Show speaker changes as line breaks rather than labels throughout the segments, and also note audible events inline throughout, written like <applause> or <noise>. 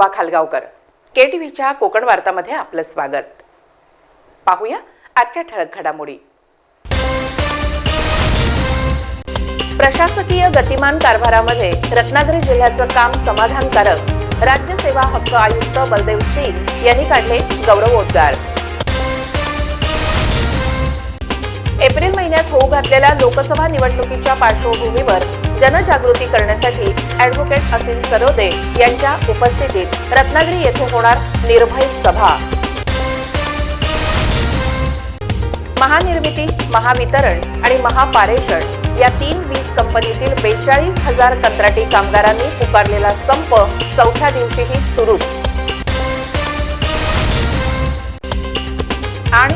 नमस्कार खालगावकर. के टी व्हीच्या कोकण वार्तामध्ये आपलं स्वागत. पाहूया आजच्या ठळक घडामोडी. प्रशासकीय गतिमान कारभारामध्ये रत्नागिरी जिल्ह्याचं काम समाधानकारक. राज्य सेवा हक्क आयुक्त बलदेव सिंग यांनी काढले गौरवोद्गार. एप्रिल महिन्यात होऊ घातलेल्या लोकसभा निवडणुकीच्या पार्श्वभूमीवर जनजागृती करण्यासाठी ॲडव्होकेट असीम सरोदे यांच्या उपस्थितीत रत्नागिरी येथे होणार निर्भय सभा. महानिर्मिती महावितरण आणि महापारेषण या तीन वीज कंपनीतील बेचाळीस हजार कंत्राटी कामगारांनी पुकारलेला संप चौथ्या दिवशीही सुरूच आणि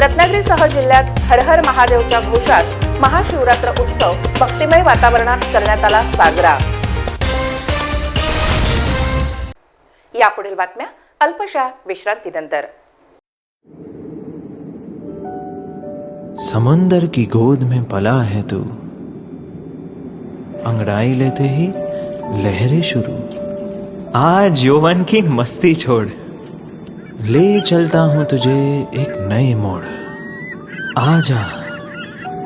रत्नागिरीसह जिल्ह्यात हरहर महादेवच्या घोषात महाशिवरात्र उत्सव भक्तिमय वातावरणात करण्यात आला साजरा. यापुढील बातम्या अल्पशा विश्रांतीनंतर.
समंदर की गोद में पला है तू। अंगड़ाई लेते ही लहरें शुरू। आज यौवन की मस्ती छोड़। ले चलता हूं तुझे एक नए मोड़। आ जा।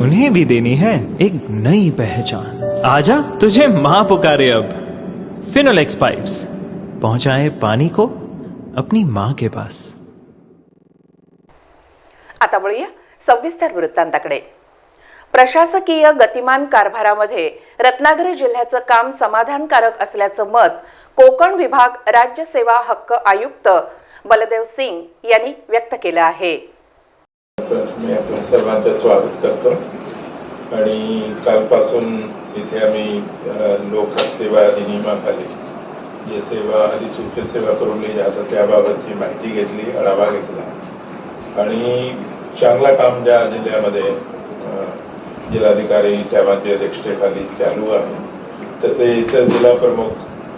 उन्हें भी देनी है एक नई पहचान। आजा तुझे माँ पुकारे अब। फिनोलेक्स पाइप्स पहुंचाए पानी को अपनी माँ के पास।
आता वळूया सविस्तर वृत्तांताकडे। प्रशासकीय गतिमान कारभारामध्ये रत्नागिरी जिल्ह्याचं काम समाधानकारक असल्याचं मत कोकण विभाग राज्य सेवा हक्क आयुक्त बलदेव सिंग यांनी व्यक्त केलं आहे.
मी आपल्या सर्वांचं स्वागत करतो. आणि कालपासून इथे आम्ही लोकसेवा अधिनियमाखाली जे सेवा अधिसूचित सेवा पुरवली जातात त्याबाबतची माहिती घेतली आढावा घेतला. आणि चांगला काम ज्या जिल्ह्यामध्ये जिल्हाधिकारी साहेबांच्या अध्यक्षतेखाली चालू आहे तसे इतर जिल्हा प्रमुख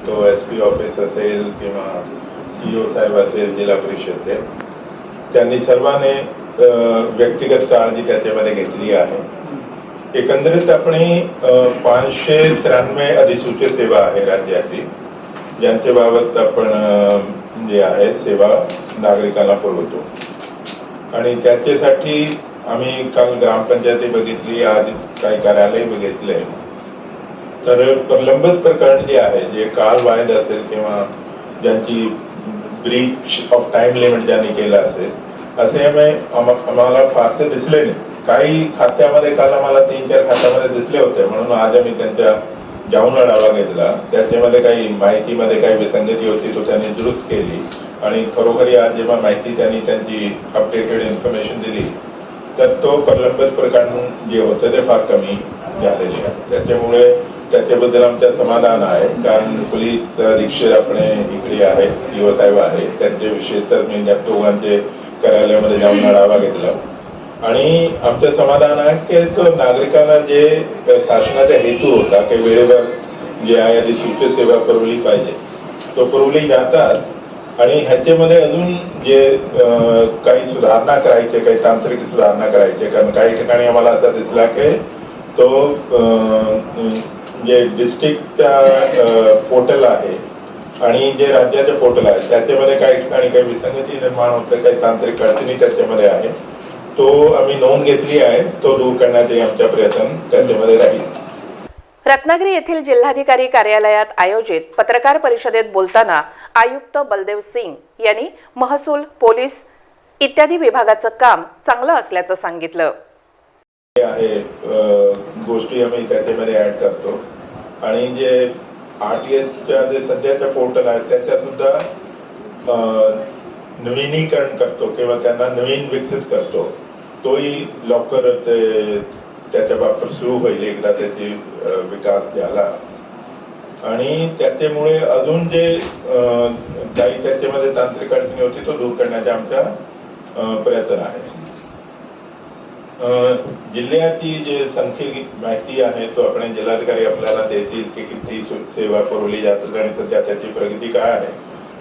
तो एस पी ऑफिस असेल किंवा सी ओ साहेब असेल जिल्हा परिषद त्यांनी सर्वांनी व्यक्तिगत काळजी त्याच्यामध्ये घेतली आहे. एकंदरीत आपली पाचशे त्र्याण्णव अधिसूचित सेवा आहे राज्याची ज्यांच्या बाबत आपण जे आहे सेवा नागरिकांना पुरवतो. आणि त्याच्यासाठी आम्ही काल ग्रामपंचायती बघितली आज काही कार्यालय बघितले. तर प्रलंबित प्रकरण जे आहे जे काल वायद असेल किंवा ज्यांची ब्रीच ऑफ टाइम लिमिट ज्यांनी केलं असेल असे आम्हाला फारसे दिसले नाही. काही खात्यामध्ये काल आम्हाला तीन चार खात्यामध्ये दिसले होते म्हणून आज आम्ही त्यांच्या जाऊन आढावा घेतला. त्याच्यामध्ये काही माहितीमध्ये काही विसंगती होती तो त्यांनी दुरुस्त केली. आणि खरोखरी आज जेव्हा माहिती त्यांनी त्यांची अपडेटेड इन्फॉर्मेशन दिली तर तो प्रलंबित प्रकरण जे होतं ते फार कमी झालेले आहे. त्याच्यामुळे त्याच्याबद्दल आमच्या समाधान आहे. कारण पोलीस रिक्षे आपले इकडे आहेत सीओ साहेब आहेत त्यांचे विशेष तर मी दोघांचे कार्यालयामध्ये जाऊन आढावा घेतला. आणि आमचं समाधान आहे की तो नागरिकांना जे शासनाचा हेतू होता की वेळेवर जे आहे जी सूचित सेवा पुरवली पाहिजे. तो पुरवली जातात. आणि ह्याच्यामध्ये अजून जे काही सुधारणा करायचे काही तांत्रिक सुधारणा करायचे कारण काही ठिकाणी आम्हाला असा दिसला की तो अं, जे डिस्ट्रिक्टचा पोर्टल आहे आणि जे राज्याचे पोर्टल आहे त्याच्यामध्ये काही ठिकाणी काही विसंगती निर्माण होते काही तांत्रिक अडचणी त्याच्यामध्ये आहे. तो आम्ही नोंद घेतली आहे तो दूर करण्याचे आमचा प्रयत्न त्याच्यामध्ये राहील.
रत्नागिरी येथील जिल्हाधिकारी कार्यालयात आयोजित पत्रकार परिषदेत बोलताना आयुक्त बलदेव सिंग यांनी महसूल पोलीस इत्यादी विभागाचं काम चांगलं असल्याचं सांगितलं.
गोष्टी आम्ही त्याच्यामध्ये ऍड करतो. आणि जे आर टी एसच्या जे सध्याच्या पोर्टल आहेत त्याच्या सुद्धा नवीनीकरण करतो किंवा त्यांना नवीन विकसित करतो तोही लवकर ते त्याच्या बाबतीत सुरू होईल एकदा त्याची विकास झाला. आणि त्याच्यामुळे अजून जे काही त्याच्यामध्ये तांत्रिक अडचणी होती तो दूर करण्याचा आमचा प्रयत्न आहे जिल्ह्याची जे संख्येची माहिती आहे तो आपण जिल्हाधिकारी आपल्याला देतील की किती सेवा पुरवली जातात आणि सध्या त्याची प्रगती काय आहे.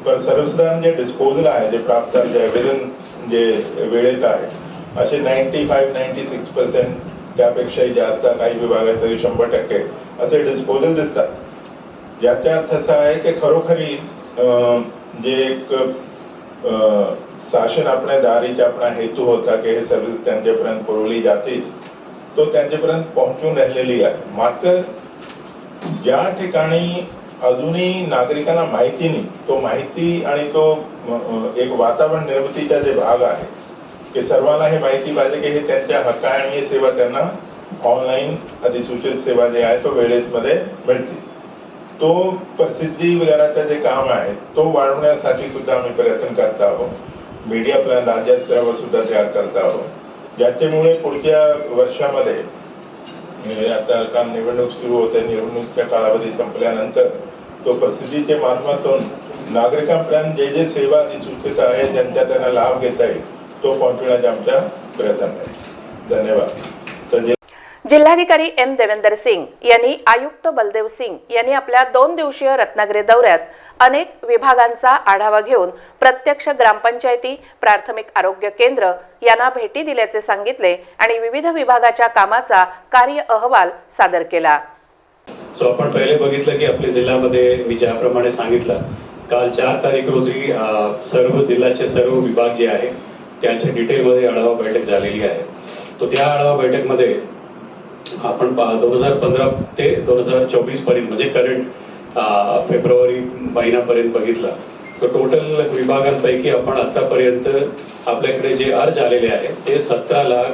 पण सर्वसाधारण जे डिस्पोजल आहे जे प्राप्त जे विदिन जे वेळेत आहे असे ninety five ninety six percent त्यापेक्षाही जास्त काही विभागात तरी शंभर टक्के असे डिस्पोजल दिसतात. याचा अर्थ असा आहे की खरोखरी जे एक शासन आपल्या दारीचा आपला हेतू होता की हे सर्व्हिस त्यांच्यापर्यंत पुरवली जातील. तो त्यांच्यापर्यंत पोहोचून राहिलेली आहे. मात्र ज्या ठिकाणी अजूनही नागरिकांना माहिती नाही तो माहिती आणि तो एक वातावरण निर्मितीचा जे भाग आहे की सर्वांना हे माहिती पाहिजे की हे त्यांच्या हक्क आणि हे सेवा त्यांना ऑनलाईन अधिसूचित सेवा जे आहे तो वेळेमध्ये मिळते तो प्रसिद्धी वगैरेचं जे काम आहे तो वाढवण्यासाठी सुद्धा आम्ही प्रयत्न करत आहोत. मीडिया प्लॅन राज्य स्तरावर सुद्धा तयार करत आहोत. ज्याच्यामुळे पुढच्या वर्षामध्ये आता काम निवडणूक सुरू होते निवडणुकीच्या कालावधी संपल्यानंतर तो प्रसिद्धीच्या माध्यमातून नागरिकांपर्यंत जे जे सेवा अधिसूचित आहे ज्यांचा त्यांना लाभ घेता येईल तो पोहोचवण्याचा आमचा प्रयत्न आहे. धन्यवाद. तर जे
जिल्हाधिकारी एम देवेंदर सिंग यांनी आयुक्त बलदेव सिंग यांनी आपल्या दोन दिवसीय रत्नागिरी दौऱ्यात अनेक विभागांचा आढावा घेऊन प्रत्यक्ष ग्रामपंचायती प्राथमिक आरोग्य केंद्र यांना भेटी दिल्याचे सांगितले आणि विविध विभागाच्या कामाचा कार्य अहवाल सादर केला.
सो आपण पहिले बघितलं की आपल्या जिल्ह्यामध्ये मी ज्याप्रमाणे सांगितलं काल चार तारीख रोजी सर्व जिल्ह्याचे सर्व विभाग जे आहे त्यांच्या डिटेलमध्ये आढावा बैठक झालेली आहे. तो त्या आढावा बैठकमध्ये आपण दोन हजार पंधरा ते दोन हजार चोवीसपर्यंत म्हणजे करंट फेब्रुवारी महिन्यापर्यंत बघितला तर टोटल विभागांपैकी आपण आतापर्यंत आपल्याकडे जे अर्ज आलेले आहेत ते सतरा लाख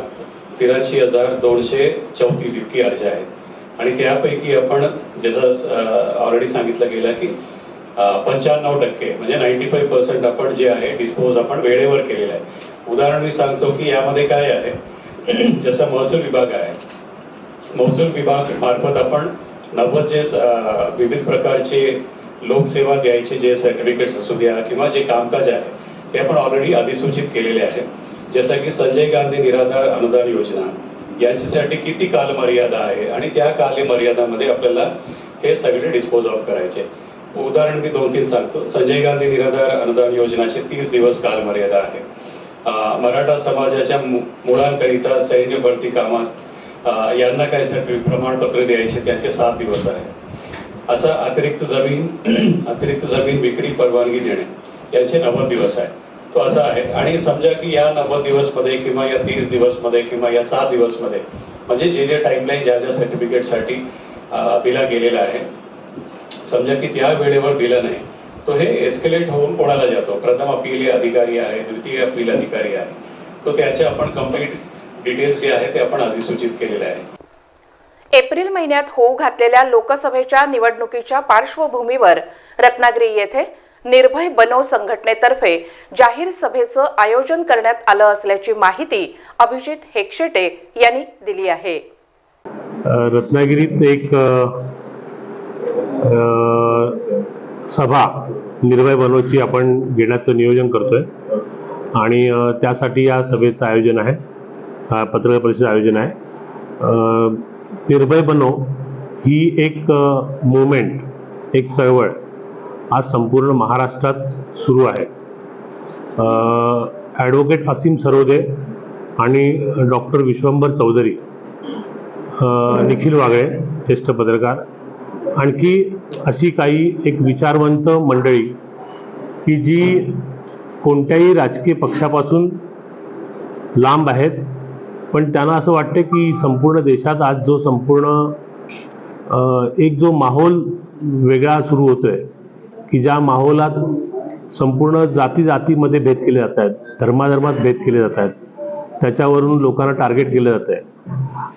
तिराशी हजार दोनशे चौतीस इतकी अर्ज आहेत. आणि त्यापैकी आपण ज्याचा ऑलरेडी सांगितलं गेलं की पंच्याण्णव टक्के म्हणजे नाईन्टी फाईव्ह पर्सेंट आपण जे आहे डिस्पोज आपण वेळेवर केलेलं आहे. उदाहरण मी सांगतो की यामध्ये काय आहे जसं महसूल विभाग आहे महसूल विभाग मार्फत आपण नव्वद जे विविध प्रकारचे लोकसेवा द्यायचे जे सर्टिफिकेट्स असू द्या किंवा जे कामकाज आहे ते आपण ऑलरेडी अधिसूचित केलेले आहे जसं की संजय गांधी निराधार अनुदान योजना यांच्यासाठी किती कालमर्यादा आहे आणि त्या कालमर्यादामध्ये आपल्याला हे सगळे डिस्पोज ऑफ करायचे. उदाहरण मी दोन तीन सांगतो. संजय गांधी निराधार अनुदान योजनाचे तीस दिवस कालमर्यादा आहे. मराठा समाजाच्या मु- मुलांकरिता सैन्य भरती कामात यांना काय सर्टिफिकेट प्रमाणपत्र द्यायचे त्यांचे सात दिवस आहे असं अतिरिक्त जमीन <clears throat> अतिरिक्त जमीन विक्री परवानगी देणे यांचे नव्वद दिवस आहे तो असा आहे. आणि समजा की या नव्वद दिवसमध्ये किंवा या तीस दिवसमध्ये किंवा या सात दिवसमध्ये म्हणजे जे जे टाईमलाईन ज्या ज्या सर्टिफिकेटसाठी दिला गेलेला आहे समजा की त्या वेळेवर दिलं नाही तो हे एस्केलेट होऊन कोणाला जातो? प्रथम अपील अधिकारी आहे द्वितीय अपील अधिकारी आहे. तो त्याचे आपण कंप्लीट डिटेल्स जे आहे ते आपण अधिसूचित केलेले आहे
एप्रिल महिन्यात होऊ घातलेल्या लोकसभेच्या निवडणुकीच्या पार्श्वभूमीवर रत्नागिरी येथे निर्भय बनो संघटनेतर्फे जाहीर सभेचं आयोजन करण्यात आलं असल्याची माहिती अभिजित हेक्षेटे यांनी दिली आहे.
रत्नागिरीत एक सभा निर्भय बनवची आपण घेण्याचं नियोजन करतोय. आणि त्यासाठी या सभेचं आयोजन आहे. पत्रकार परिषद आयोजन आहे. निर्भय बनो ही एक मुवमेंट एक चळवळ आज संपूर्ण महाराष्ट्रात सुरू आहे. ॲडव्होकेट असीम सरोदे आणि डॉक्टर विश्वंभर चौधरी निखिल वागळे ज्येष्ठ पत्रकार. आणखी अशी काही एक विचारवंत मंडळी की जी कोणत्याही राजकीय पक्षापासून लांब आहेत पण त्यांना असं वाटतं की संपूर्ण देशात आज जो संपूर्ण एक जो माहोल वेगळा सुरू होतोय की ज्या माहोलात संपूर्ण जाती जातीमध्ये भेद केले जात आहेत धर्माधर्मात भेद केले जात आहेत त्याच्यावरून लोकांना टार्गेट केलं जात आहे.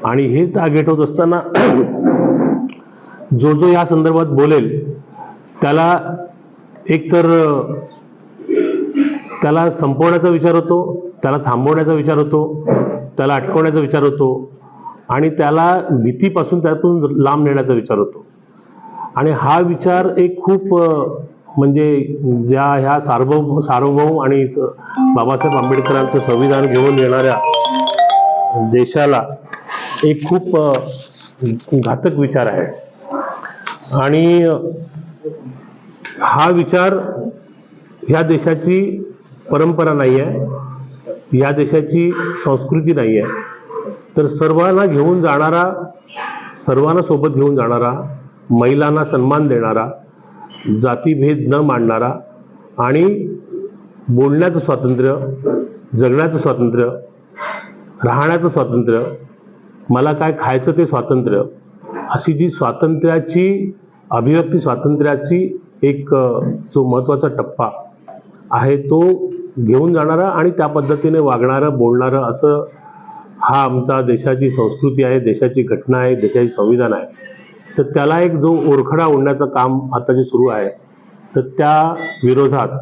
आणि हे टार्गेट होत असताना जो जो या संदर्भात बोलेल त्याला एकतर त्याला संपवण्याचा विचार होतो त्याला थांबवण्याचा विचार होतो त्याला अटकवण्याचा विचार होतो आणि त्याला भीतीपासून त्यातून लांब नेण्याचा विचार होतो. आणि हा विचार एक खूप म्हणजे ज्या ह्या सार्वभौम सार्वभौम आणि स- बाबासाहेब आंबेडकरांचं संविधान घेऊन येणाऱ्या देशाला एक खूप घातक विचार आहे. आणि हा विचार ह्या देशाची परंपरा नाही आहे या देशाची संस्कृती नाही आहे. तर सर्वांना घेऊन जाणारा सर्वांना सोबत घेऊन जाणारा महिलांना सन्मान देणारा जातीभेद न मांडणारा आणि बोलण्याचं स्वातंत्र्य जगण्याचं स्वातंत्र्य राहण्याचं स्वातंत्र्य मला काय खायचं ते स्वातंत्र्य अशी जी स्वातंत्र्याची अभिव्यक्ती स्वातंत्र्याची एक जो महत्त्वाचा टप्पा आहे तो घेऊन जाणारं आणि त्या पद्धतीने वागणारं बोलणारं असं हा आमचा देशाची संस्कृती आहे देशाची घटना आहे देशाची संविधान आहे. तर त्याला एक जो ओरखडा ओढण्याचं काम आता जे सुरू आहे. तर त्या विरोधात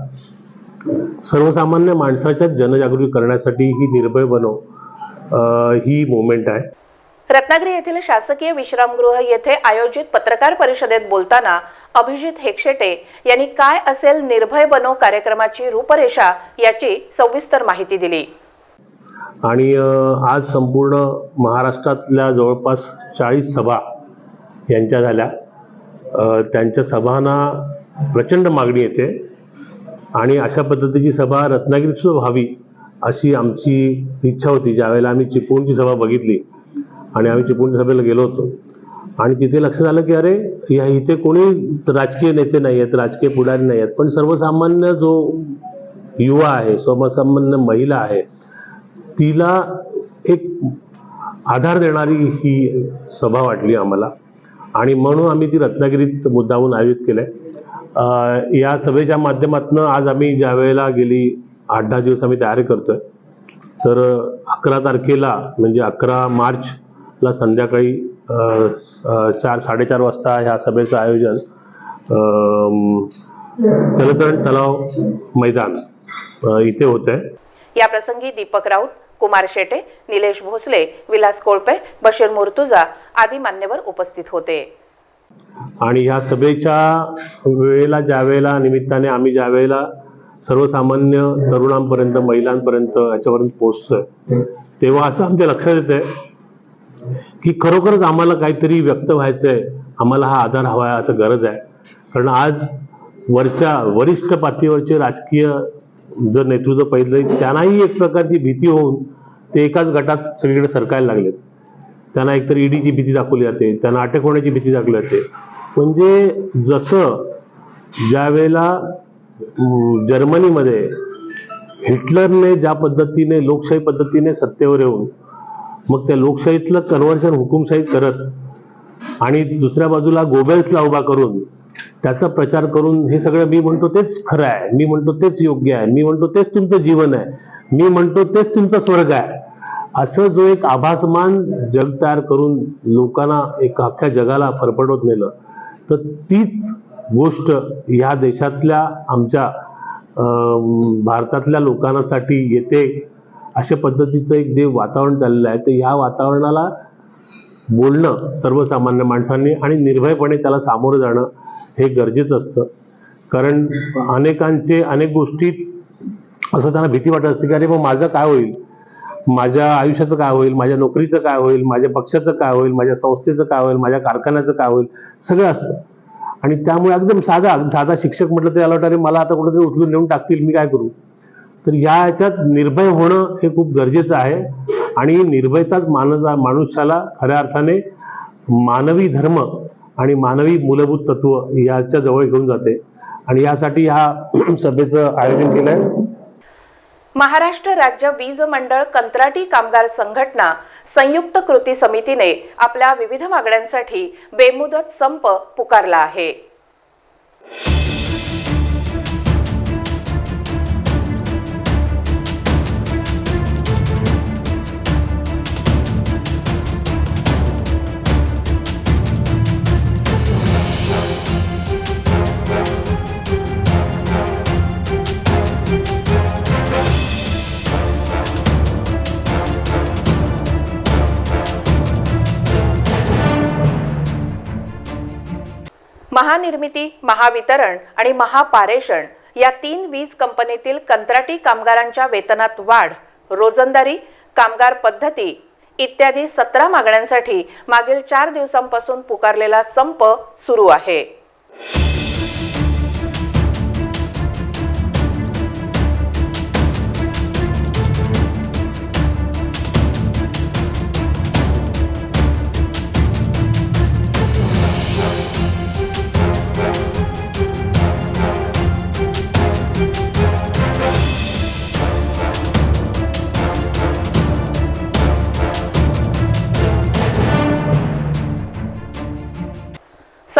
सर्वसामान्य माणसाच्या जनजागृती करण्यासाठी ही निर्भय बनव ही मुवमेंट आहे.
रत्नागिरी येथील शासकीय विश्रामगृह येथे आयोजित पत्रकार परिषदेत बोलताना अभिजित हेक्षेटे यांनी काय असेल निर्भय बनो कार्यक्रमाची रूपरेषा याची सविस्तर माहिती दिली.
आणि आज संपूर्ण महाराष्ट्रातल्या जवळपास चाळीस सभा यांच्या झाल्या. त्यांच्या सभांना प्रचंड मागणी येते. आणि अशा पद्धतीची सभा रत्नागिरीत सुद्धा व्हावी अशी आमची इच्छा होती. ज्यावेळेला आम्ही चिपळूणची सभा बघितली आणि आम्ही चिपळूणच्या सभेला गेलो होतो. आणि तिथे लक्षात आलं की अरे या इथे कोणी राजकीय नेते नाही आहेत राजकीय पुढारी नाही आहेत पण सर्वसामान्य जो युवा आहे सर्वसामान्य महिला आहे तिला एक आधार देणारी ही सभा वाटली आम्हाला. आणि म्हणून आम्ही ती रत्नागिरीत मुद्दाहून आयोजित केलं आहे या सभेच्या माध्यमातून आज आम्ही ज्या वेळेला गेली आठ दहा दिवस आम्ही तयारी करतोय. तर अकरा तारखेला म्हणजे अकरा मार्चला संध्याकाळी चार साडेचार वाजता ह्या सभेचं आयोजन जलतरण तलाव मैदान इथे होत आहे
या प्रसंगी दीपक राऊत कुमार शेटे निलेश भोसले विलास कोळपे बशीर मुर्तुजा आदी मान्यवर उपस्थित होते.
आणि ह्या सभेच्या वेळेला ज्या वेळेला निमित्ताने आम्ही ज्या वेळेला सर्वसामान्य तरुणांपर्यंत महिलांपर्यंत याच्यापर्यंत पोहोचतोय तेव्हा असं आमच्या लक्षात येतंय की खरोखरच आम्हाला काहीतरी व्यक्त व्हायचंय आम्हाला हा आधार हवा आहे असं गरज आहे. कारण आज वरच्या वरिष्ठ पातळीवरचे राजकीय जर नेतृत्व पाहिलं त्यांनाही एक प्रकारची भीती होऊन ते एकाच गटात सगळीकडे सरकायला लागलेत. त्यांना एकतर ईडीची भीती दाखवली जाते त्यांना अटक होण्याची भीती दाखवली जाते. म्हणजे जसं ज्या वेळेला जर्मनीमध्ये हिटलरने ज्या पद्धतीने लोकशाही पद्धतीने सत्तेवर येऊन मग त्या लोकशाहीतलं कन्व्हर्शन हुकुमशाहीत करत आणि दुसऱ्या बाजूला गोबेल्सला उभा करून त्याचा प्रचार करून हे सगळं मी म्हणतो तेच खरं आहे मी म्हणतो तेच योग्य आहे मी म्हणतो तेच तुमचं जीवन आहे मी म्हणतो तेच तुमचा स्वर्ग आहे. असं जो एक आभासमान जग तयार करून लोकांना एक अख्ख्या जगाला फरफडवत नेलं तर तीच गोष्ट ह्या देशातल्या आमच्या भारतातल्या लोकांसाठी येते. अशा पद्धतीचं एक जे वातावरण चाललेलं आहे तर ह्या वातावरणाला बोलणं सर्वसामान्य माणसांनी आणि निर्भयपणे त्याला सामोरं जाणं हे गरजेचं असतं. कारण अनेकांचे अनेक गोष्टी असं त्यांना भीती वाटत असते की अरे मग माझं काय होईल? माझ्या आयुष्याचं काय होईल? माझ्या नोकरीचं काय होईल? माझ्या पक्षाचं काय होईल? माझ्या संस्थेचं काय होईल? माझ्या कारखान्याचं काय होईल? सगळं असतं. आणि त्यामुळे एकदम साधा साधा शिक्षक म्हटलं तर त्याला वाटतं अरे मला आता कुठेतरी उचलून नेऊन टाकतील मी काय करू? तर या ह्याच्यात निर्भय होणं हे खूप गरजेचं आहे. आणि निर्भयताच माणूस माणुसाला खऱ्या अर्थाने मानवी धर्म आणि मानवी मूलभूत तत्व याच्या जवळ घेऊन जाते. आणि यासाठी ह्या <clears throat> सभेचं आयोजन केलं आहे
महाराष्ट्र राज्य वीज मंडळ कंत्राटी कामगार संघटना संयुक्त कृती समितीने आपल्या विविध मागण्यांसाठी बेमुदत संप पुकारला आहे. महानिर्मिती महावितरण आणि महापारेषण या तीन वीज कंपनीतील कंत्राटी कामगारांच्या वेतनात वाढ रोजंदारी कामगार पद्धती इत्यादी सतरा मागण्यांसाठी मागील चार दिवसांपासून पुकारलेला संप सुरू आहे.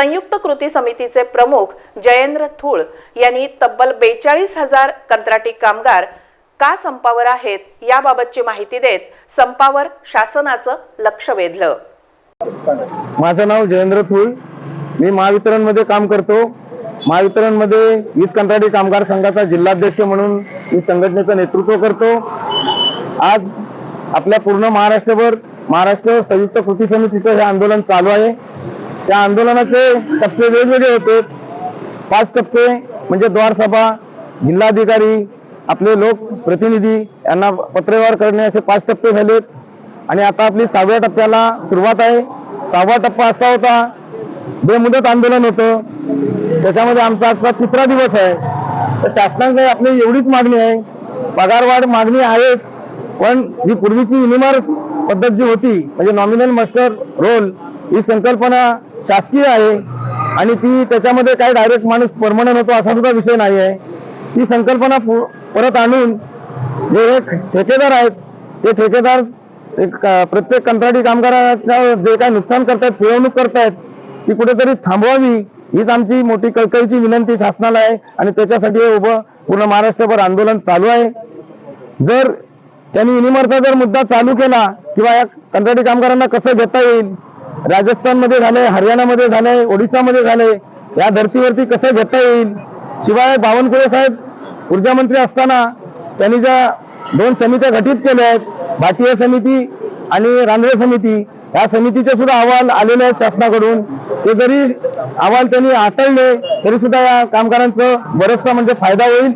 संयुक्त कृती समितीचे प्रमुख जयेंद्र थूळ यांनी तब्बल बेचाळीस हजार कंत्राटी कामगार का संपावर आहेत याबाबतची माहिती देत संपावर शासनाचं लक्ष वेधलं.
माझं नाव जयेंद्र थूळ. मी महावितरणमध्ये काम करतो. महावितरणमध्ये वीज कंत्राटी कामगार संघाचा जिल्हाध्यक्ष म्हणून मी संघटनेचं नेतृत्व करतो. आज आपल्या पूर्ण महाराष्ट्रभर महाराष्ट्र संयुक्त कृती समितीचं हे आंदोलन चालू आहे. त्या आंदोलनाचे टप्पे वेगवेगळे होते. पाच टप्पे म्हणजे द्वारसभा जिल्हाधिकारी आपले लोक प्रतिनिधी यांना पत्रव्यवहार करणे असे पाच टप्पे झालेत. आणि आता आपली सहाव्या टप्प्याला सुरुवात आहे. सहावा टप्पा असा होता बेमुदत आंदोलन होतं. त्याच्यामध्ये आमचा आजचा तिसरा दिवस आहे. तर शासनाकडे आपली एवढीच मागणी आहे. पगारवाढ मागणी आहेच पण जी पूर्वीची युनिमार पद्धत जी होती म्हणजे नॉमिनल मास्टर रोल ही संकल्पना शासकीय आहे आणि ती त्याच्यामध्ये काय डायरेक्ट माणूस परमनंट होतो असा सुद्धा विषय नाही आहे. ती संकल्पना परत आणून जे एक ठेकेदार आहेत ते ठेकेदार प्रत्येक कंत्राटी कामगारांचं जे काय नुकसान करतायत पिळवणूक करतायत ती कुठेतरी थांबवावी हीच आमची मोठी कळकळीची विनंती शासनाला आहे आणि त्याच्यासाठी हे उभं पूर्ण महाराष्ट्रभर आंदोलन चालू आहे. जर त्यांनी इनिमरचा जर मुद्दा चालू केला किंवा या कंत्राटी कामगारांना कसं घेता येईल राजस्थानमध्ये झालंय हरियाणामध्ये झालंय ओडिशामध्ये झालंय. या धर्तीवरती कसं घेता येईल? शिवाय बावनकुळे साहेब ऊर्जामंत्री असताना त्यांनी ज्या दोन समित्या गठीत केल्या आहेत भाटीय समिती आणि रांधळे समिती या समितीचे सुद्धा अहवाल आलेले आहेत शासनाकडून. ते जरी अहवाल त्यांनी हाताळले तरी सुद्धा या कामगारांचं बरचसा म्हणजे फायदा होईल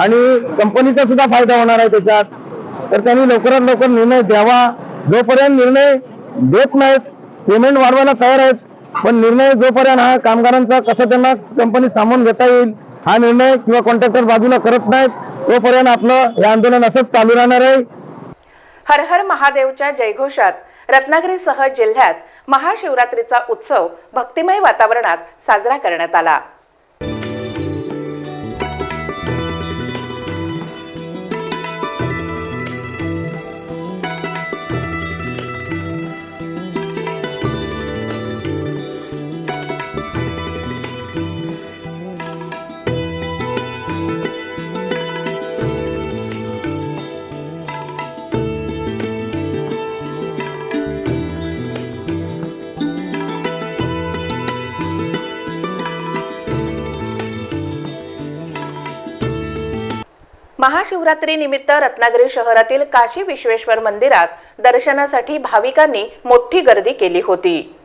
आणि कंपनीचा सुद्धा फायदा होणार आहे त्याच्यात. तर त्यांनी लवकरात लवकर निर्णय द्यावा. जोपर्यंत निर्णय देत नाहीत पेमेंट वाढवायला तयार आहेत. पण निर्णय जोपर्यंत हा कामगारांचा कसं त्यांना कंपनी सामावून घेता येईल हा निर्णय किंवा कॉन्ट्रॅक्टर बाजूला करत नाहीत तोपर्यंत आपलं हे आंदोलन असंच चालू राहणार आहे.
हर हर महादेवच्या जयघोषात रत्नागिरीसह जिल्ह्यात महाशिवरात्रीचा उत्सव भक्तिमय वातावरणात साजरा करण्यात आला. महाशिवरात्री निमित्त रत्नागिरी शहरातील काशी विश्वेश्वर मंदिरात दर्शनासाठी भाविकांनी मोठी गर्दी केली होती.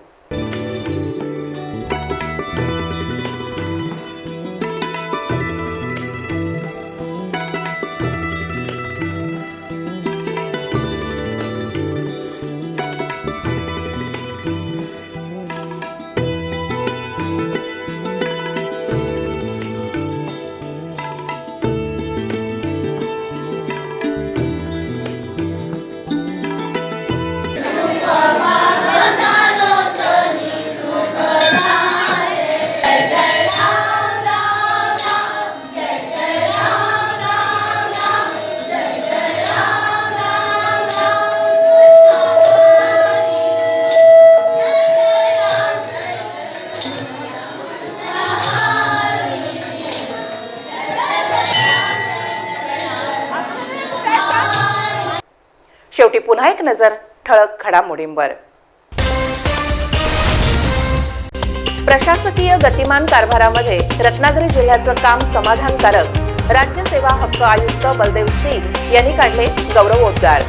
पुन्हा एक नजर ठळक घडामोडींवर. प्रशासकीय गतिमान कारभारामध्ये रत्नागिरी जिल्ह्याचं काम समाधानकारक. राज्य सेवा हक्क आयुक्त बलदेव सिंग यांनी काढले गौरवोद्गार.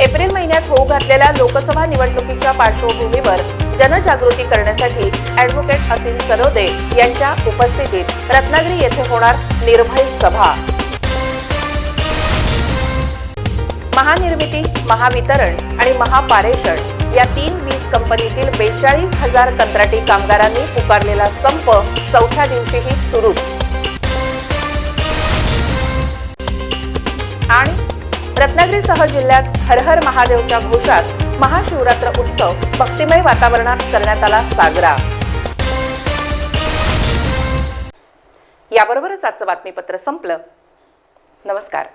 एप्रिल महिन्यात होऊ घातलेल्या लोकसभा निवडणुकीच्या पार्श्वभूमीवर जनजागृती करण्यासाठी ॲडव्होकेट असीम सरोदे यांच्या उपस्थितीत रत्नागिरी येथे होणार निर्भय सभा. महानिर्मिती महावितरण आणि महापारेषण या तीन वीज कंपनीतील बेचाळीस हजार कंत्राटी कामगारांनी पुकारलेला संप चौथ्या दिवशीही सुरूच आणि रत्नागिरीसह जिल्ह्यात हर हर महादेवच्या घोषात महाशिवरात्र उत्सव भक्तिमय वातावरणात करण्यात आला साजरा. याबरोबरच आजचं बातमीपत्र संपलं. नमस्कार.